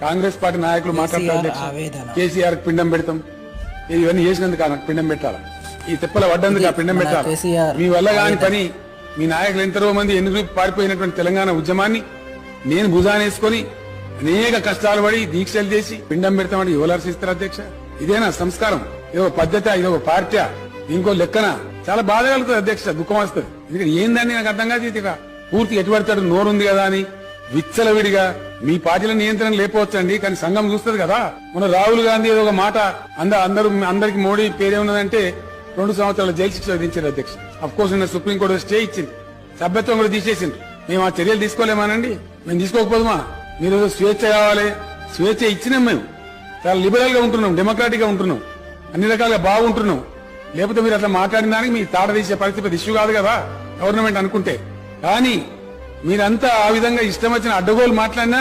Congress party నాయకులు మాట్లాడతారు. కేసీఆర్ పిండం పెడతాం. ఇవన్నీ చేసినందుకు ఆ పిండం పెట్టాలా. ఈ తిప్పల పడ్డందుకు ఆ పిండం పెట్టాలి. మీ వల్ల కాని పని మీ నాయకులు ఎంతరో మంది ఎన్ని పారిపోయినటువంటి తెలంగాణ ఉద్యమాన్ని నేను భుజానేసుకొని అనేక కష్టాలు పడి దీక్షలు చేసి పిండం పెడతామని ఎవరు ఇస్తారు అధ్యక్ష? ఇదేనా సంస్కారం? ఇదో పద్ధతి ఇదో పార్టీ. ఇంకో లెక్కన. చాలా బాధ కలుగుతుంది అధ్యక్ష దుఃఖం వస్తుంది. ఎందుకంటే ఏందని నాకు అర్థం కాదు ఇక. పూర్తి ఎటు పడతాడు? నోరుంది కదా అని. విచ్చలవిడిగా మీ పార్టీల నియంత్రణ లేకపోవచ్చండి కానీ సంఘం చూస్తుంది కదా. మన రాహుల్ గాంధీ ఒక మాట అంద అందరూ అందరికి మోడీ పేరే ఉన్నదంటే రెండు సంవత్సరాల జైలు శిక్ష విధించారు అధ్యక్ష. అఫ్ కోర్స్ నిన్న సుప్రీంకోర్టు స్టే ఇచ్చింది. సభ్యత్వం కూడా తీసేసింది మేము ఆ చర్యలు తీసుకోలేమానండి? మేము తీసుకోకపోదుమా? మీరు స్వేచ్ఛ కావాలి. స్వేచ్ఛ ఇచ్చినాం మేము. చాలా లిబరల్గా ఉంటున్నాం డెమోక్రాటిక్గా ఉంటున్నాం. అన్ని రకాలుగా బాగుంటున్నాం. లేకపోతే మీరు అట్లా మాట్లాడిన దానికి మీ తాట తీసే పరిస్థితి ఇష్యూ కాదు కదా గవర్నమెంట్ అనుకుంటే. కానీ మీరంతా ఆ విధంగా ఇష్టం వచ్చిన అడ్డగోలు మాట్లాడినా